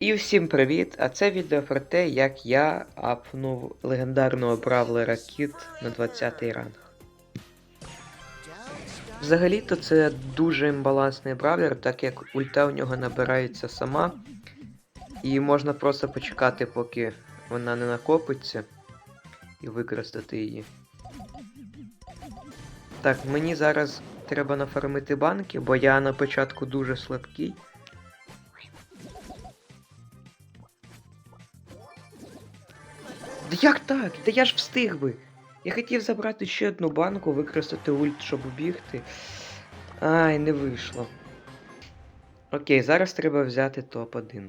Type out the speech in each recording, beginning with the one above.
І всім привіт! А це відео про те, як я апнув легендарного бравлера Кіт на 20 й ранг. Взагалі-то це дуже імбалансний бравлер, так як ульта у нього набирається сама. І можна просто почекати, поки вона не накопиться, і використати її. Так, мені зараз треба нафармити банки, бо я на початку дуже слабкий. Да як так? Та я ж встиг би. Я хотів забрати ще одну банку, використати ульт, щоб убігти. Ай, не вийшло. Окей, зараз треба взяти топ-1.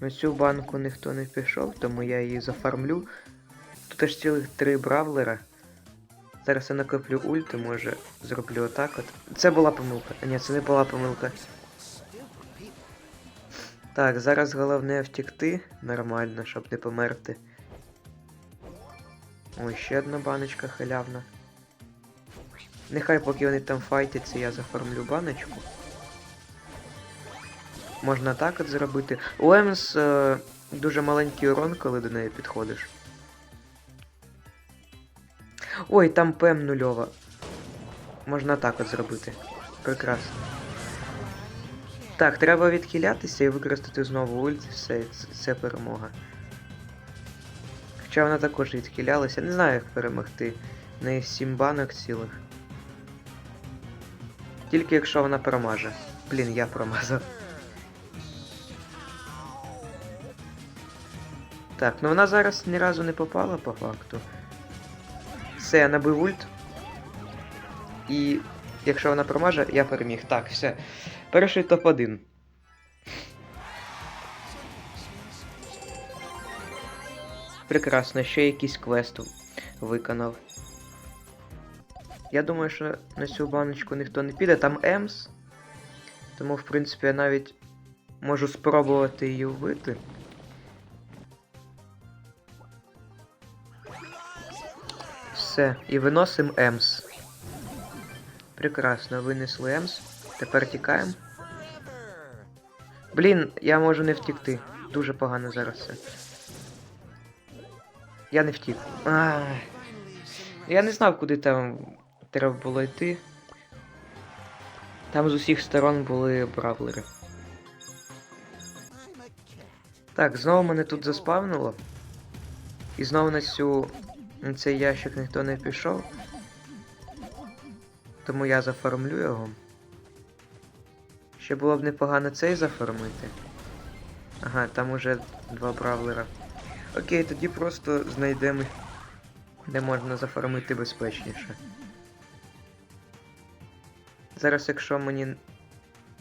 На цю банку ніхто не пішов, тому я її зафармлю. Тут аж цілих три бравлера. Зараз я накоплю ульт і може зроблю отак от. Це була помилка. А, ні, це не була помилка. Так, зараз головне втекти нормально, щоб не померти. Ой, ще одна баночка халявна. Нехай поки вони там файтяться, я заформлю баночку. Можна так от зробити. У Емс е, дуже маленький урон, коли до неї підходиш. Ой, там ПМ нульова. Можна так от зробити. Прекрасно. Так, треба відхилятися і використати знову ульт, все, це, перемога. Хоча вона також відхилялася, не знаю як перемогти. В неї 7 банок цілих. Тільки якщо вона промаже. Блін, я промазав. Так, ну вона зараз ні разу не попала по факту. Все, я набив ульт. І якщо вона промаже, я переміг. Так, все. Перший топ-1. Прекрасно, ще якийсь квест виконав. Я думаю, що на цю баночку ніхто не піде, там Емс. Тому, в принципі, я навіть можу спробувати її вбити. Все, і виносимо Емс. Прекрасно, винесли Емс. Тепер тікаємо. Блін, я можу не втікти. Дуже погано зараз все. Я не втік. Ай. Я не знав, куди там треба було йти. Там з усіх сторон були бравлери. Так, знову мене тут заспавнило. І знову на цю на цей ящик ніхто не пішов. Тому я заформлю його. Ще було б непогано цей заформити. Ага, там уже два бравлера. Окей, тоді просто знайдемо, де можна заформити безпечніше. Зараз, якщо мені.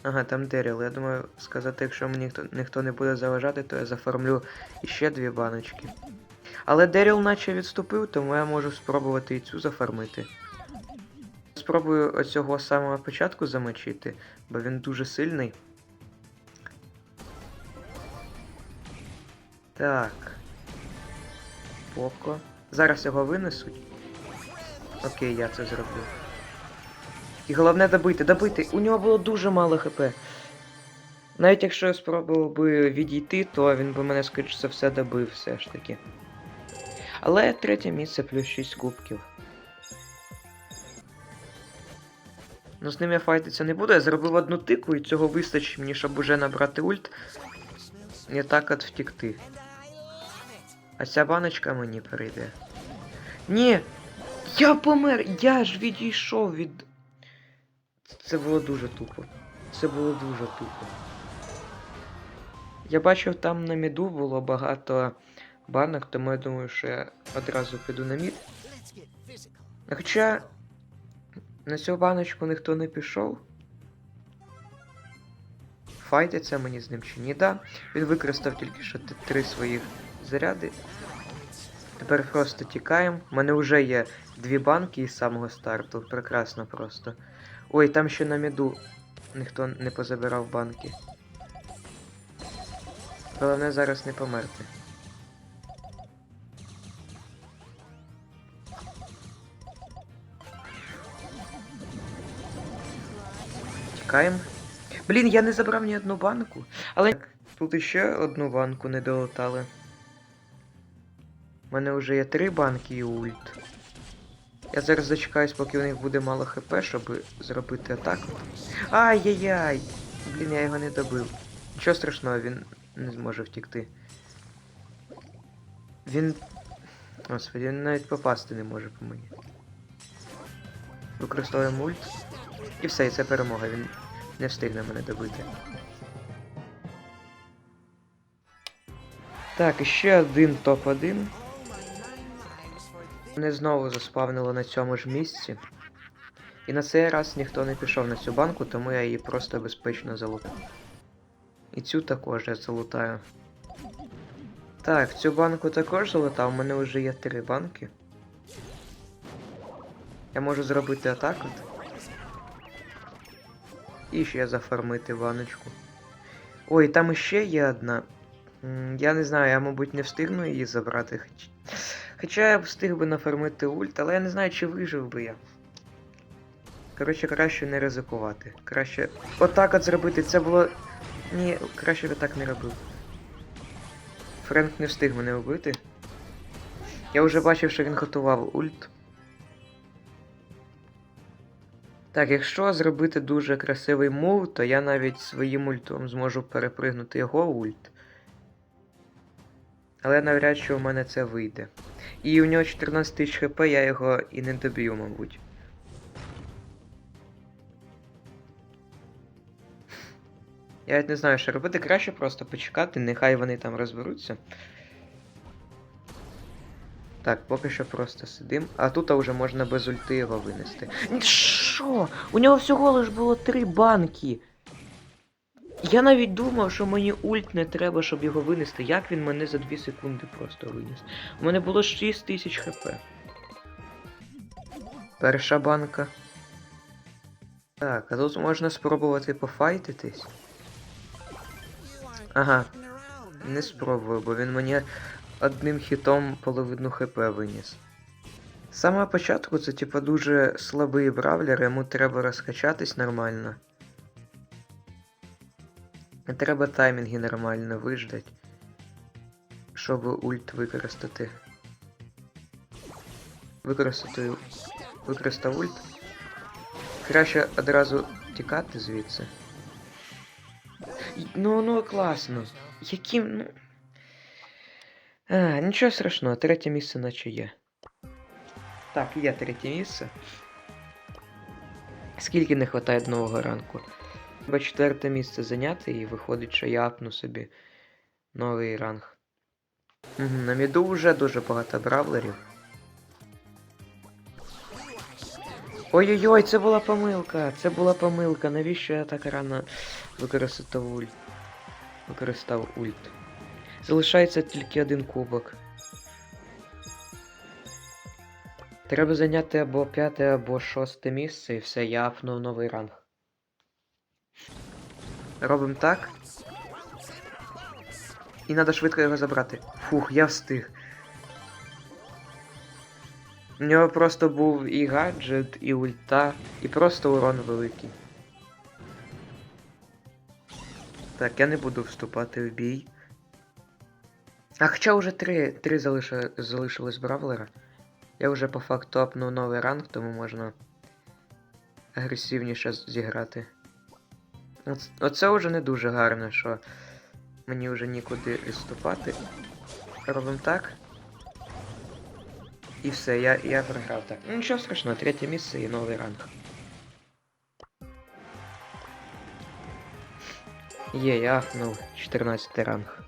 Ага, там Деріл. Я думаю сказати, якщо мені ніхто, ніхто не буде заважати, то я заформлю іще дві баночки. Але Деріл наче відступив, тому я можу спробувати і цю зафармити. Спробую оцього самого початку замочити, бо він дуже сильний. Так. Поко. Зараз його винесуть. Окей, я це зроблю. І головне добити, добити. У нього було дуже мало хп. Навіть якщо я спробував би відійти, то він би мене, скоріш за все, добив все ж таки. Але третє місце плюс 6 кубків. Ну з ним я файтитися не буду, я зробив одну тику і цього вистачить мені, щоб уже набрати ульт. І так от втікти. А ця баночка мені прийде. Ні! Я помер! Я ж відійшов від. Це було дуже тупо. Це було дуже тупо. Я бачив, там на міду було багато банок, тому я думаю, що я одразу піду на мід. Хоча на цю баночку ніхто не пішов. Файтиться мені з ним чи ні, да. Він використав тільки що три своїх заряди. Тепер просто тікаємо. У мене вже є дві банки із самого старту. Прекрасно просто. Ой, там ще на міду ніхто не позабирав банки. Головне зараз не померти. Тікаємо. Блін, я не забрав ні одну банку. Але тут іще одну банку не долутали. У мене вже є три банки і ульт. Я зараз зачекаюсь, поки у них буде мало хп, щоб зробити атаку. Ай-яй-яй! Блін, я його не добив. Нічого страшного, він не зможе втікти. Він. Господи, він навіть попасти не може по мені. Використовуємо ульт. І все, і це перемога, він не встигне мене добити. Так, і ще один топ-1. Мене знову заспавнило на цьому ж місці. І на цей раз ніхто не пішов на цю банку, тому я її просто безпечно залутав. І цю також я залутаю. Так, цю банку також залутав, у мене вже є три банки. Я можу зробити атаку. І ще зафармити баночку. Ой, там іще є одна. Я не знаю, я, мабуть, не встигну її забрати. Хоча я встиг би нафармити ульт, але я не знаю, чи вижив би я. Коротше, краще не ризикувати. Краще. Отак от зробити. Це було. Ні, краще би так не робив. Френк не встиг мене вбити. Я вже бачив, що він готував ульт. Так, якщо зробити дуже красивий мув, то я навіть своїм ультом зможу перепригнути його ульт. Але навряд чи у мене це вийде. І у нього 14 тисяч хп, я його і не доб'ю, мабуть. Я не знаю, що робити. Краще просто почекати, нехай вони там розберуться. Так, поки що просто сидим. А тут вже можна без ульти його винести. Що? У нього всього лиш було три банки. Я навіть думав, що мені ульт не треба, щоб його винести. Як він мене за 2 секунди просто виніс? У мене було 6 тисяч хп. Перша банка. Так, а тут можна спробувати пофайтитись. Ага, не спробую, бо він мені одним хітом половину хп виніс. Самого початку це типа дуже слабий бравлер, йому треба розкачатись нормально. Треба таймінги нормально виждати, щоб ульт використати. Використати. Використав ульт. Краще одразу тікати звідси. Ну, ну класно. Яким, ну. А, нічого страшного, третє місце наче є. Так, є третє місце. Скільки не вистачає нового ранку? Треба четверте місце зайняти і виходить, що я апну собі новий ранг. Угу, на міду вже дуже багато бравлерів. Ой-ой-ой, це була помилка! Це була помилка. Навіщо я так рано використав ульт? Використав ульт. Залишається тільки один кубок. Треба зайняти або п'яте, або шосте місце і все, я апнув новий ранг. Робимо так. І треба швидко його забрати. Фух, я встиг. У нього просто був і гаджет, і ульта, і просто урон великий. Так, я не буду вступати в бій. А хоча вже три, три залиша, залишилось бравлера. Я вже по факту апнув новий ранг, тому можна агресивніше зіграти. Оц- Оце вже не дуже гарно, що мені вже нікуди відступати. Робимо так. І все, я, я програв так. Ну нічого страшного, третє місце і новий ранг. Є, я апнув 14 ранг.